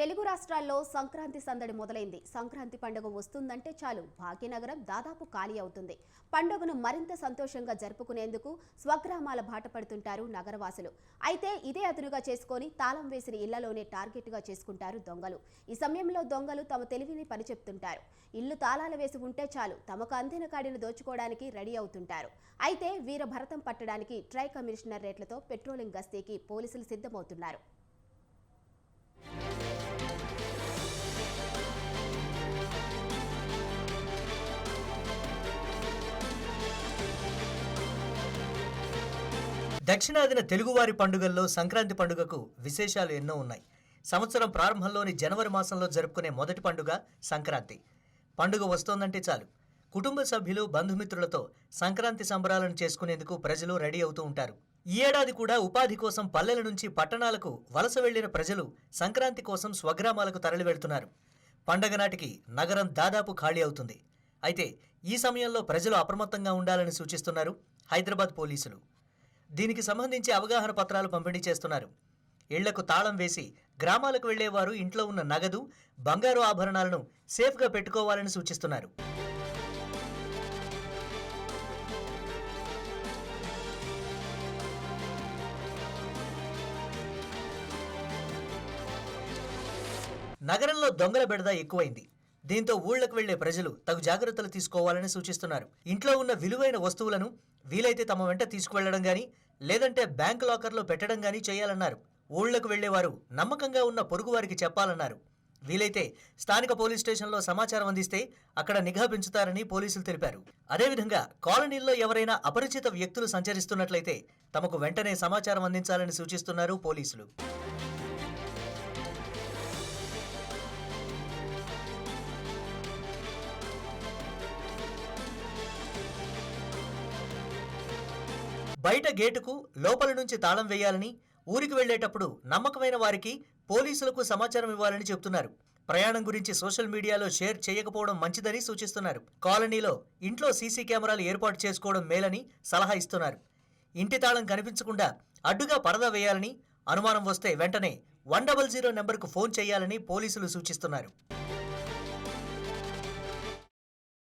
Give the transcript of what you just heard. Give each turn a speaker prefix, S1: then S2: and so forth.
S1: తెలుగు రాష్ట్రాల్లో సంక్రాంతి సందడి మొదలైంది. సంక్రాంతి పండుగ వస్తుందంటే చాలు. భాగ్యనగరం దాదాపు ఖాళీ అవుతుంది. పండుగను మరింత సంతోషంగా జరుపుకునేందుకు స్వగ్రామాల బాట పడుతుంటారు నగరవాసులు. అయితే ఇదే అదునుగా చేసుకొని తాళం వేసిన ఇళ్ళలోనే టార్గెట్గా చేసుకుంటారు దొంగలు. ఈ సమయంలో దొంగలు తమ తెలివిని పనిచెప్తుంటారు ఇల్లు తాళాలు వేసి ఉంటే చాలు. తమకు అందిన కాడిని దోచుకోవడానికి రెడీ అవుతుంటారు. అయితే వీర భరతం పట్టడానికి ట్రై కమిషనర్ రేట్లతో పెట్రోలింగ్ గస్తీకి పోలీసులు సిద్ధమవుతున్నారు.
S2: దక్షిణాదిన తెలుగువారి పండుగల్లో సంక్రాంతి పండుగకు విశేషాలు ఎన్నో ఉన్నాయి. సంవత్సరం ప్రారంభంలోని జనవరి మాసంలో జరుపుకునే మొదటి పండుగ సంక్రాంతి. పండుగ వస్తోందంటే చాలు. కుటుంబ సభ్యులు బంధుమిత్రులతో సంక్రాంతి సంబరాలను చేసుకునేందుకు ప్రజలు రెడీ అవుతూ ఉంటారు. ఈ ఏడాది కూడా ఉపాధి కోసం పల్లెల నుంచి పట్టణాలకు వలస వెళ్ళిన ప్రజలు సంక్రాంతి కోసం స్వగ్రామాలకు తరలి వెళ్తున్నారు పండగ నాటికి నగరం దాదాపు ఖాళీ అవుతుంది. అయితే ఈ సమయంలో ప్రజలు అప్రమత్తంగా ఉండాలని సూచిస్తున్నారు హైదరాబాద్ పోలీసులు. దీనికి సంబంధించి అవగాహన పత్రాలు పంపిణీ చేస్తున్నారు. ఇళ్ళకు తాళం వేసి గ్రామాలకు వెళ్ళేవారు ఇంట్లో ఉన్న నగదు బంగారు ఆభరణాలను సేఫ్గా పెట్టుకోవాలని సూచిస్తున్నారు. నగరంలో దొంగల బెడద ఎక్కువైంది. దీంతో ఊళ్ళకు వెళ్ళే ప్రజలు తగు జాగ్రత్తలు తీసుకోవాలని సూచిస్తున్నారు. ఇంట్లో ఉన్న విలువైన వస్తువులను వీలైతే తమ వెంట తీసుకువెళ్ళడం గాని లేదంటే బ్యాంక్ లాకర్లో పెట్టడం గాని చేయాలన్నారు. ఊళ్ళకు వెళ్ళేవారు నమ్మకంగా ఉన్న పొరుగువారికి చెప్పాలన్నారు. వీలైతే స్థానిక పోలీస్ స్టేషన్లో సమాచారం అందిస్తే అక్కడ నిఘా పెంచుతారని పోలీసులు తెలిపారు. అదేవిధంగా కాలనీల్లో ఎవరైనా అపరిచిత వ్యక్తులు సంచరిస్తున్నట్లయితే తమకు వెంటనే సమాచారం అందించాలని సూచిస్తున్నారు పోలీసులు. బయట గేటుకు లోపల నుంచి తాళం వేయాలని ఊరికి వెళ్ళేటప్పుడు నమ్మకమైన వారికి పోలీసులకు సమాచారం ఇవ్వాలని చెబుతున్నారు. ప్రయాణం గురించి సోషల్ మీడియాలో షేర్ చేయకపోవడం మంచిదని సూచిస్తున్నారు. కాలనీలో ఇంట్లో సీసీ కెమెరాలు ఏర్పాటు చేసుకోవడం మేలని సలహా ఇస్తున్నారు. ఇంటి తాళం కనిపించకుండా అడ్డుగా పరదా వేయాలని అనుమానం వస్తే వెంటనే వన్ డబల్ జీరో నెంబర్కు ఫోన్ చేయాలని పోలీసులు సూచిస్తున్నారు.